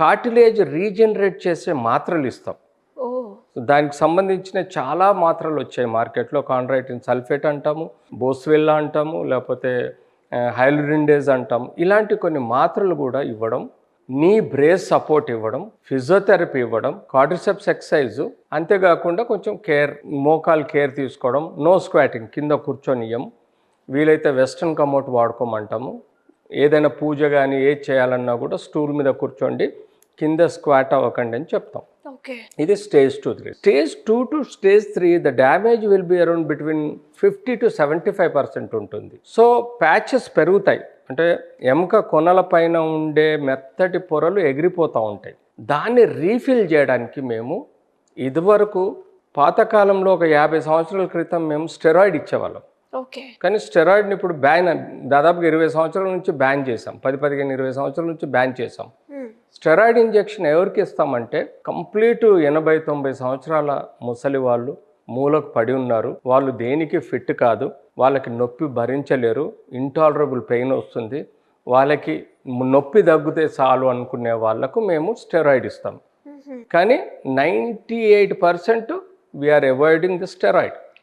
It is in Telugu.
కార్టిలేజ్ రీజనరేట్ చేసే మాత్రలు ఇస్తాం. దానికి సంబంధించిన చాలా మాత్రలు వచ్చాయి మార్కెట్లో. కాండ్రైటిన్ సల్ఫేట్ అంటాము బోస్వెల్లా అంటాము లేకపోతే హైలురిండేజ్ అంటాము ఇలాంటి కొన్ని మాత్రలు కూడా ఇవ్వడం నీ బ్రేస్ సపోర్ట్ ఇవ్వడం ఫిజియోథెరపీ ఇవ్వడం కార్డిసెప్స్ ఎక్సర్సైజ్ అంతేకాకుండా కొంచెం కేర్ మోకాల్ కేర్ తీసుకోవడం నో స్క్వాటింగ్ కింద కూర్చొనియం వీలైతే వెస్ట్రన్ కమోట్ వాడుకోమంటాము. ఏదైనా పూజ కానీ ఏది చేయాలన్నా కూడా స్టూల్ మీద కూర్చోండి. కింద స్క్వాట్ అవ్వకండి అని చెప్తాం. ఓకే. ఇది stage two three. Stage two to stage three the damage will be around between fifty to seventy five percent ఉంటుంది. సో ప్యాచెస్ పెరుగుతాయి. అంటే ఎముక కొనల పైన ఉండే మెత్తటి పొరలు ఎగిరిపోతూ ఉంటాయి. దాన్ని రీఫిల్ చేయడానికి మేము ఇదివరకు పాతకాలంలో ఒక యాభై సంవత్సరాల క్రితం మేము స్టెరాయిడ్ ఇచ్చేవాళ్ళం. ఓకే. కానీ స్టెరాయిడ్ని ఇప్పుడు బ్యాన్ దాదాపుగా ఇరవై సంవత్సరాల నుంచి బ్యాన్ చేసాం పది పదిహేను ఇరవై సంవత్సరాల నుంచి బ్యాన్ చేసాం స్టెరాయిడ్ ఇంజెక్షన్ ఎవరికి ఇస్తామంటే కంప్లీట్ ఎనభై తొంభై సంవత్సరాల ముసలి వాళ్ళు మూలకు పడి ఉన్నారు. వాళ్ళు దేనికి ఫిట్ కాదు. వాళ్ళకి నొప్పి భరించలేరు. ఇంటాలరబుల్ పెయిన్ వస్తుంది. వాళ్ళకి నొప్పి తగ్గితే చాలు అనుకునే వాళ్ళకు మేము స్టెరాయిడ్ ఇస్తాం. కానీ ninety eight percent we are avoiding the steroid.